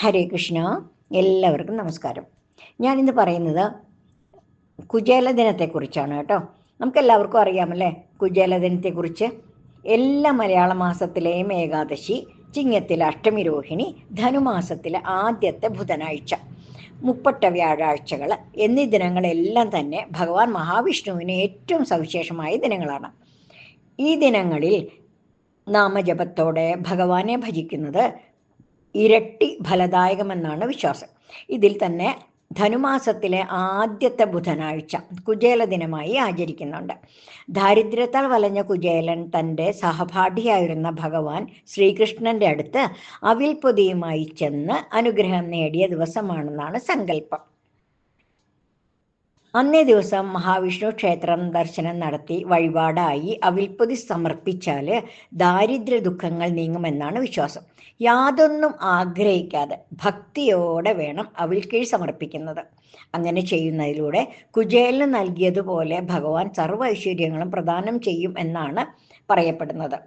ഹരേ കൃഷ്ണ എല്ലാവർക്കും നമസ്കാരം. ഞാനിന്ന് പറയുന്നത് കുചേല ദിനത്തെക്കുറിച്ചാണ് കേട്ടോ. നമുക്കെല്ലാവർക്കും അറിയാമല്ലേ കുചേല ദിനത്തെക്കുറിച്ച്? എല്ലാ മലയാള മാസത്തിലെയും ഏകാദശി ചിങ്ങത്തിലെ അഷ്ടമി രോഹിണി ധനുമാസത്തിലെ ആദ്യത്തെ ബുധനാഴ്ച മുപ്പട്ട വ്യാഴാഴ്ചകൾ എന്നീ ദിനങ്ങളെല്ലാം തന്നെ ഭഗവാൻ മഹാവിഷ്ണുവിന് ഏറ്റവും സവിശേഷമായ ദിനങ്ങളാണ്. ഈ ദിനങ്ങളിൽ നാമജപത്തോടെ ഭഗവാനെ ഭജിക്കുന്നത് ഇരട്ടി ഫലദായകമെന്നാണ് വിശ്വാസം. ഇതിൽ തന്നെ ധനുമാസത്തിലെ ആദ്യത്തെ ബുധനാഴ്ച കുചേല ദിനമായി ആചരിക്കുന്നുണ്ട്. ദാരിദ്ര്യത്താൽ വലഞ്ഞ കുചേലൻ തന്റെ സഹപാഠിയായിരുന്ന ഭഗവാൻ ശ്രീകൃഷ്ണന്റെ അടുത്ത് അവിൽപൊതിയുമായി ചെന്ന് അനുഗ്രഹം നേടിയ ദിവസമാണെന്നാണ് സങ്കല്പം. അന്നേ ദിവസം മഹാവിഷ്ണു ക്ഷേത്രം ദർശനം നടത്തി വഴിപാടായി അവിൽപ്പൊതി സമർപ്പിച്ചാൽ ദാരിദ്ര്യ ദുഃഖങ്ങൾ നീങ്ങുമെന്നാണ് വിശ്വാസം. യാതൊന്നും ആഗ്രഹിക്കാതെ ഭക്തിയോടെ വേണം അവിൽക്കീഴ് സമർപ്പിക്കുന്നത്. അങ്ങനെ ചെയ്യുന്നതിലൂടെ കുചേലിന് നൽകിയതുപോലെ ഭഗവാൻ സർവ ഐശ്വര്യങ്ങളും പ്രദാനം ചെയ്യും എന്നാണ് പറയപ്പെടുന്നത്.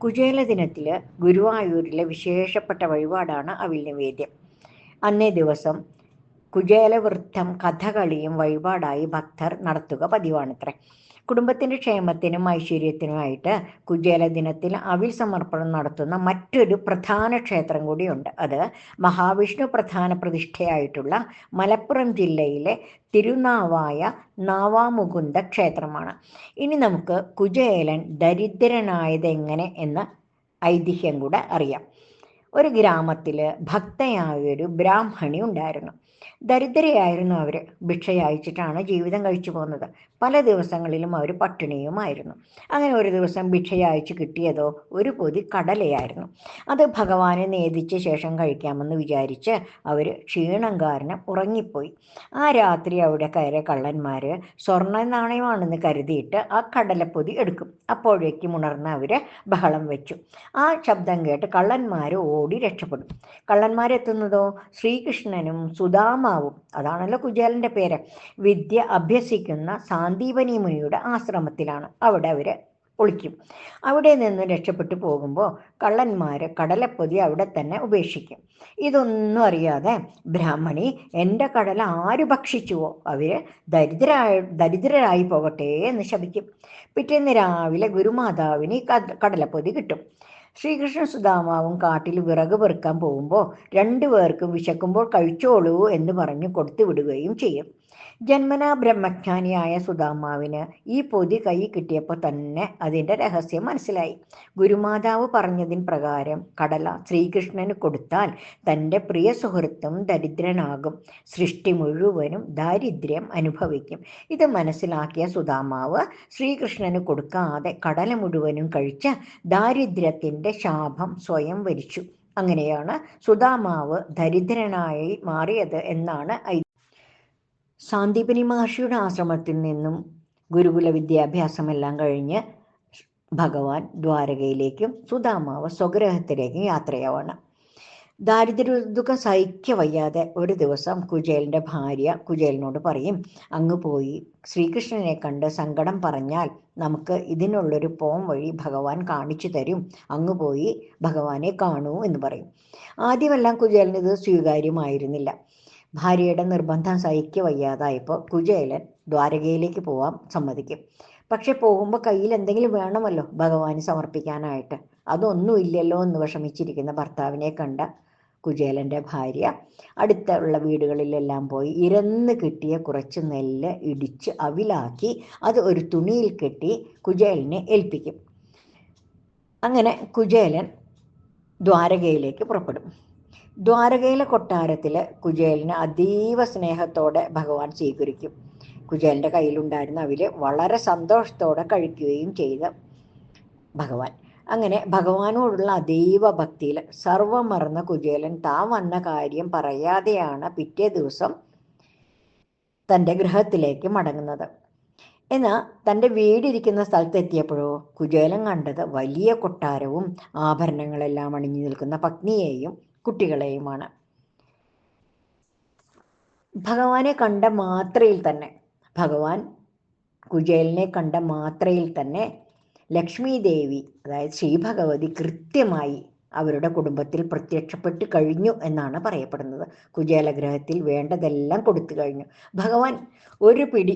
കുചേല ദിനത്തിൽ ഗുരുവായൂരിലെ വിശേഷപ്പെട്ട വഴിപാടാണ് അവിൽ നിവേദ്യം അന്നേ ദിവസം കുചേലവൃത്തം കഥകളിയും വഴിപാടായി ഭക്തർ നടത്തുക പതിവാണത്രേ. കുടുംബത്തിന്റെ ക്ഷേമത്തിനും ഐശ്വര്യത്തിനുമായിട്ട് കുജേല ദിനത്തിൽ അവിൽ സമർപ്പണം നടത്തുന്ന മറ്റൊരു പ്രധാന ക്ഷേത്രം കൂടിയുണ്ട്. അത് മഹാവിഷ്ണു പ്രധാന പ്രതിഷ്ഠയായിട്ടുള്ള മലപ്പുറം ജില്ലയിലെ തിരുനാവായ നാവാമുകുന്ദ ക്ഷേത്രമാണ്. ഇനി നമുക്ക് കുജേലൻ ദരിദ്രനായത് എങ്ങനെ എന്ന ഐതിഹ്യം കൂടെ അറിയാം. ഒരു ഗ്രാമത്തിൽ ഭക്തയായൊരു ബ്രാഹ്മണി ഉണ്ടായിരുന്നു. ദരിദ്രയായിരുന്നു അവർ ഭിക്ഷയച്ചിട്ടാണ് ജീവിതം കഴിച്ചു പോകുന്നത്. പല ദിവസങ്ങളിലും അവർ പട്ടിണിയുമായിരുന്നു. അങ്ങനെ ഒരു ദിവസം ഭിക്ഷയച്ച് കിട്ടിയതോ ഒരു പൊതി കടലയായിരുന്നു. അത് ഭഗവാനെ നേദിച്ച ശേഷം കഴിക്കാമെന്ന് വിചാരിച്ച് അവർ ക്ഷീണം കാരണം ഉറങ്ങിപ്പോയി. ആ രാത്രി അവിടെ കയറിയ കള്ളന്മാർ സ്വർണ നാണയമാണെന്ന് കരുതിയിട്ട് ആ കടലപ്പൊതി എടുക്കും. അപ്പോഴേക്കും ഉണർന്ന് അവർ ബഹളം വെച്ചു. ആ ശബ്ദം കേട്ട് കള്ളന്മാർ ഓടി രക്ഷപ്പെടും. കള്ളന്മാരെത്തുന്നതോ? ശ്രീകൃഷ്ണനും സുധാമാവും അതാണല്ലോ കുചേലന്റെ പേര്. വിദ്യ അഭ്യസിക്കുന്ന സാന്ദീപനി മുനിയുടെ ആശ്രമത്തിലാണ് അവിടെ അവർ ഒളിക്കും. അവിടെ നിന്ന് രക്ഷപ്പെട്ടു പോകുമ്പോൾ കള്ളന്മാർ കടലപ്പൊതി അവിടെ തന്നെ ഉപേക്ഷിക്കും. ഇതൊന്നും അറിയാതെ ബ്രാഹ്മണി എന്റെ കടല ആര് ഭക്ഷിച്ചുവോ? അവർ ദരിദ്രരായ ദരിദ്രരായി പോകട്ടെ എന്ന് ശപിക്കും. പിറ്റേന്ന് രാവിലെ ഗുരുമാതാവിന് കടലപ്പൊതി കിട്ടും. ശ്രീകൃഷ്ണ സുധാമാവും കാട്ടിൽ വിറക് പെറുക്കാൻ പോകുമ്പോൾ രണ്ടുപേർക്കും വിശക്കുമ്പോൾ കഴിച്ചോളൂ എന്ന് പറഞ്ഞ് കൊടുത്തു വിടുകയും ചെയ്യും. ജന്മനാ ബ്രഹ്മജ്ഞാനിയായ സുധാമാവിന് ഈ പൊതി കൈ കിട്ടിയപ്പോൾ തന്നെ അതിന്റെ രഹസ്യം മനസ്സിലായി. ഗുരുമാതാവ് പറഞ്ഞതിൻ പ്രകാരം കടല ശ്രീകൃഷ്ണന് കൊടുത്താൽ തന്റെ പ്രിയ സുഹൃത്തും ദരിദ്രനാകും. സൃഷ്ടി മുഴുവനും ദാരിദ്ര്യം അനുഭവിക്കും. ഇത് മനസ്സിലാക്കിയ സുധാമാവ് ശ്രീകൃഷ്ണന് കൊടുക്കാതെ കടല മുഴുവനും കഴിച്ച ദാരിദ്ര്യത്തിന്റെ ശാപം സ്വയം വരിച്ചു. അങ്ങനെയാണ് സുധാമാവ് ദരിദ്രനായി മാറിയത് എന്നാണ് സാന്ദീപനി മഹർഷിയുടെ ആശ്രമത്തിൽ നിന്നും ഗുരുകുല വിദ്യാഭ്യാസമെല്ലാം കഴിഞ്ഞ് ഭഗവാൻ ദ്വാരകയിലേക്കും സുധാമാവ് സ്വഗ്രഹത്തിലേക്കും യാത്രയാവണം. ദാരിദ്ര്യ സഹിക്ക വയ്യാതെ ഒരു ദിവസം കുചേലിന്റെ ഭാര്യ കുചേലിനോട് പറയും അങ്ങ് പോയി. ശ്രീകൃഷ്ണനെ കണ്ട് സങ്കടം പറഞ്ഞാൽ നമുക്ക് ഇതിനുള്ളൊരു പോം വഴി ഭഗവാൻ കാണിച്ചു തരും. അങ്ങ് പോയി ഭഗവാനെ കാണൂ എന്ന് പറയും. ആദ്യമെല്ലാം കുചേലിന് ഇത് സ്വീകാര്യമായിരുന്നില്ല. ഭാര്യയുടെ നിർബന്ധം സഹിക്ക വയ്യാതായപ്പോൾ കുചേലൻ ദ്വാരകയിലേക്ക് പോവാൻ സമ്മതിക്കും. പക്ഷെ പോകുമ്പോൾ കയ്യിൽ എന്തെങ്കിലും വേണമല്ലോ ഭഗവാന് സമർപ്പിക്കാനായിട്ട്. അതൊന്നുമില്ലല്ലോ എന്ന് വിഷമിച്ചിരിക്കുന്ന ഭർത്താവിനെ കണ്ട കുചേലന്റെ ഭാര്യ അടുത്തുള്ള വീടുകളിലെല്ലാം പോയി ഇരന്ന് കിട്ടിയ കുറച്ച് നെല്ല് ഇടിച്ച് അവിലാക്കി അത് ഒരു തുണിയിൽ കെട്ടി കുജേലിനെ ഏൽപ്പിക്കും. അങ്ങനെ കുജേലൻ ദ്വാരകയിലേക്ക് പുറപ്പെടും. ദ്വാരകയിലെ കൊട്ടാരത്തിൽ കുചേലിനെ അതീവ സ്നേഹത്തോടെ ഭഗവാൻ സ്വീകരിക്കും. കുചേലിന്റെ കയ്യിലുണ്ടായിരുന്ന അവർ വളരെ സന്തോഷത്തോടെ കഴിക്കുകയും ചെയ്ത ഭഗവാൻ. അങ്ങനെ ഭഗവാനോടുള്ള അതീവ ഭക്തിയിൽ സർവം മറന്ന കുചേലൻ താൻ വന്ന കാര്യം പറയാതെയാണ് പിറ്റേ ദിവസം തന്റെ ഗൃഹത്തിലേക്ക് മടങ്ങുന്നത്. എന്നാൽ തന്റെ വീടിരിക്കുന്ന സ്ഥലത്തെത്തിയപ്പോഴോ കുചേലൻ കണ്ടത് വലിയ കൊട്ടാരവും ആഭരണങ്ങളെല്ലാം അണിഞ്ഞു നിൽക്കുന്ന പത്നിയെയും കുട്ടികളെയുമാണ്. ഭഗവാനെ കണ്ട മാത്രയിൽ തന്നെ ഭഗവാൻ കുചേലിനെ കണ്ട മാത്രയിൽ തന്നെ ലക്ഷ്മി ദേവി അതായത് ശ്രീ ഭഗവതി കൃത്യമായി അവരുടെ കുടുംബത്തിൽ പ്രത്യക്ഷപ്പെട്ട് കഴിഞ്ഞു എന്നാണ് പറയപ്പെടുന്നത്. കുചേലഗ്രഹത്തിൽ വേണ്ടതെല്ലാം കൊടുത്തു കഴിഞ്ഞു. ഭഗവാൻ ഒരു പിടി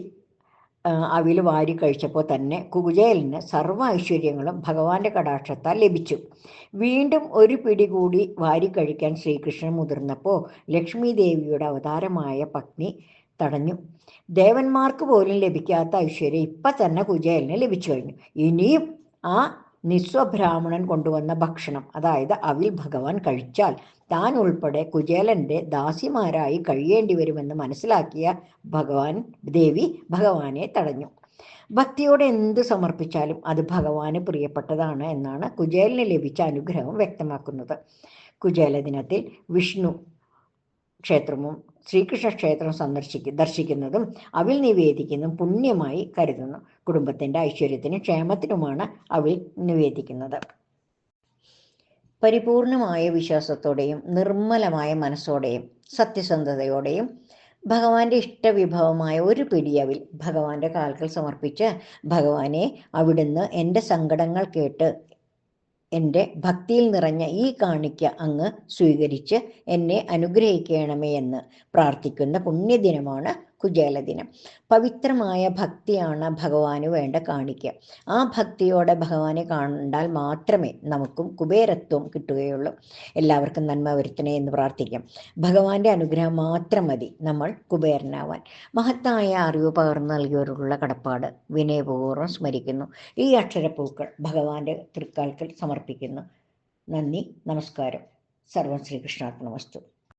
അവിൽ വാരി കഴിച്ചപ്പോൾ തന്നെ കുകുജയലിന് സർവ ഐശ്വര്യങ്ങളും ഭഗവാന്റെ കടാക്ഷത്താൽ ലഭിച്ചു. വീണ്ടും ഒരു പിടി കൂടി വാരി കഴിക്കാൻ ശ്രീകൃഷ്ണൻ മുതിർന്നപ്പോൾ ലക്ഷ്മി ദേവിയുടെ അവതാരമായ പത്നി തടഞ്ഞു. ദേവന്മാർക്ക് പോലും ലഭിക്കാത്ത ഐശ്വര്യം ഇപ്പം തന്നെ കുചേലിന് ലഭിച്ചു കഴിഞ്ഞു. ഇനിയും ആ നിസ്വബ്രാഹ്മണൻ കൊണ്ടുവന്ന ഭക്ഷണം. അതായത് അവിൽ ഭഗവാൻ കഴിച്ചാൽ താൻ ഉൾപ്പെടെ കുചേലന്റെ ദാസിമാരായി കഴിയേണ്ടി വരുമെന്ന് മനസ്സിലാക്കിയ ഭഗവാൻ ദേവി ഭഗവാനെ തടഞ്ഞു. ഭക്തിയോടെ എന്ത് സമർപ്പിച്ചാലും അത് ഭഗവാന് പ്രിയപ്പെട്ടതാണ് എന്നാണ് കുചേലിന് ലഭിച്ച അനുഗ്രഹം വ്യക്തമാക്കുന്നത്. കുചേല ദിനത്തിൽ വിഷ്ണു ക്ഷേത്രവും ശ്രീകൃഷ്ണ ക്ഷേത്രം സന്ദർശിക്ക ദർശിക്കുന്നതും അവിൽ നിവേദിക്കുന്നതും പുണ്യമായി കരുതുന്നു കുടുംബത്തിന്റെ ഐശ്വര്യത്തിനും ക്ഷേമത്തിനുമാണ് അവിൽ നിവേദിക്കുന്നത്. പരിപൂർണമായ വിശ്വാസത്തോടെയും നിർമ്മലമായ മനസ്സോടെയും സത്യസന്ധതയോടെയും ഭഗവാന്റെ ഇഷ്ടവിഭവമായ ഒരു പിടിയവിൽ ഭഗവാന്റെ കാൽക്കൽ സമർപ്പിച്ച് ഭഗവാനെ അവിടുന്ന് എന്റെ സങ്കടങ്ങൾ കേട്ട് എന്റെ ഭക്തിയിൽ നിറഞ്ഞ ഈ കാണിക്ക അങ്ങ് സ്വീകരിച്ച് എന്നെ അനുഗ്രഹിക്കണമേ എന്ന് പ്രാർത്ഥിക്കുന്ന പുണ്യദിനമാണ് കുചേല ദിനം പവിത്രമായ ഭക്തിയാണ് ഭഗവാന് വേണ്ട കാണിക്കുക ആ ഭക്തിയോടെ ഭഗവാനെ കണ്ടാൽ മാത്രമേ നമുക്കും കുബേരത്വം കിട്ടുകയുള്ളൂ. എല്ലാവർക്കും നന്മ വരുത്തണേ എന്ന് പ്രാർത്ഥിക്കാം. ഭഗവാന്റെ അനുഗ്രഹം മാത്രം മതി നമ്മൾ കുബേരനാവാൻ. മഹത്തായ അറിവ് പകർന്നു നൽകിയവരുള്ള കടപ്പാട് വിനയപൂർവം സ്മരിക്കുന്നു. ഈ അക്ഷരപ്പൂക്കൾ ഭഗവാന്റെ തൃക്കാൽക്കൽ സമർപ്പിക്കുന്നു. നന്ദി നമസ്കാരം. സർവം ശ്രീകൃഷ്ണാർപ്പണ വസ്തു.